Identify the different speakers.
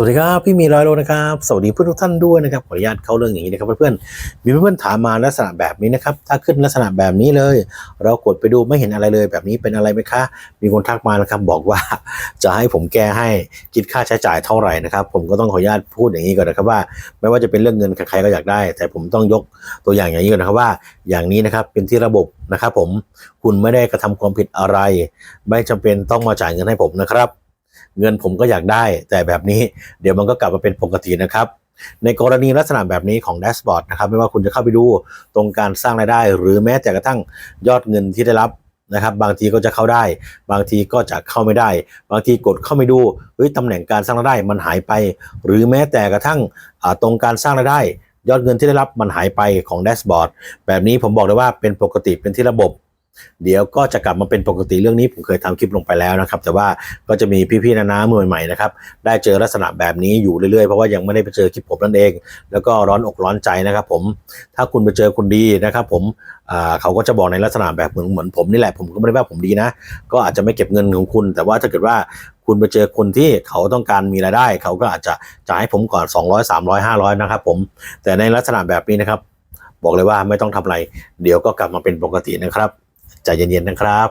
Speaker 1: สวัสดีครับ พี่มีร้อยโลนะครับ สวัสดีเพื่อนทุกท่านด้วยนะครับขออนุญาตเข้าเรื่องอย่างนี้นะครับเพื่อนๆมีเพื่อนๆถามมาลักษณะแบบนี้นะครับ ถ้าขึ้นลักษณะแบบนี้เลย เรากดไปดูไม่เห็นอะไรเลยแบบนี้เป็นอะไรไหมคะ มีคนทักมานะครับบอกว่าจะให้ผมแก้ให้คิดค่าใช้จ่ายเท่าไหร่นะครับ ผมก็ต้องขออนุญาตพูดอย่างนี้ก่อนนะครับว่า ไม่ว่าจะเป็นเรื่องเงินใครๆก็อยากได้ แต่ผมต้องยกตัวอย่างอย่างนี้ก่อนนะครับว่า อย่างนี้นะครับเป็นที่ระบบนะครับ ผมคุณไม่ได้กระทำความผิดอะไร ไม่จำเป็นต้องมาจ่ายเงินให้ผมนะครับ เงินผมก็อยากได้ แต่แบบนี้เดี๋ยวมันก็กลับมาเป็นปกตินะครับ ในกรณีลักษณะแบบนี้ของแดชบอร์ดนะครับ ไม่ว่าคุณจะเข้าไปดูตรงการสร้างรายได้ หรือแม้แต่กระทั่งยอดเงินที่ได้รับนะครับ บางทีก็จะเข้าได้ บางทีก็จะเข้าไม่ได้ บางทีกดเข้าไปดูเฮ้ยตำแหน่งการสร้างรายได้มันหายไป หรือแม้แต่กระทั่งตรงการสร้างรายได้ ยอดเงินที่ได้รับมันหายไปของแดชบอร์ดแบบนี้ผมบอกเลยว่าเป็นปกติเป็นที่ระบบ เดี๋ยวก็จะกลับมาเป็นปกติเรื่องนี้ผมเคยทำคลิปลงไปแล้วนะครับ แต่ว่าก็จะมีพี่ๆนานาๆมือใหม่ๆนะครับได้เจอลักษณะแบบนี้อยู่เรื่อยๆ เพราะว่ายังไม่ได้ไปเจอคลิปผมนั่นเอง แล้วก็ร้อนอกร้อนใจนะครับ ผมถ้าคุณไปเจอคนดีนะครับ ผมเขาก็จะบอกในลักษณะแบบเหมือนเหมือนผมนี่แหละผมก็ไม่ได้ว่าผมดีนะ ก็อาจจะไม่เก็บเงินของคุณ แต่ว่าถ้าเกิดว่าคุณไปเจอคนที่เขาต้องการมีรายได้ เขาก็อาจจะจ่ายให้ผมก่อน 200 300 500 นะครับผมแต่ในลักษณะแบบนี้นะครับ บอกเลยว่าไม่ต้องทำอะไร เดี๋ยวก็กลับมาเป็นปกตินะครับ ใจเย็นๆนะครับ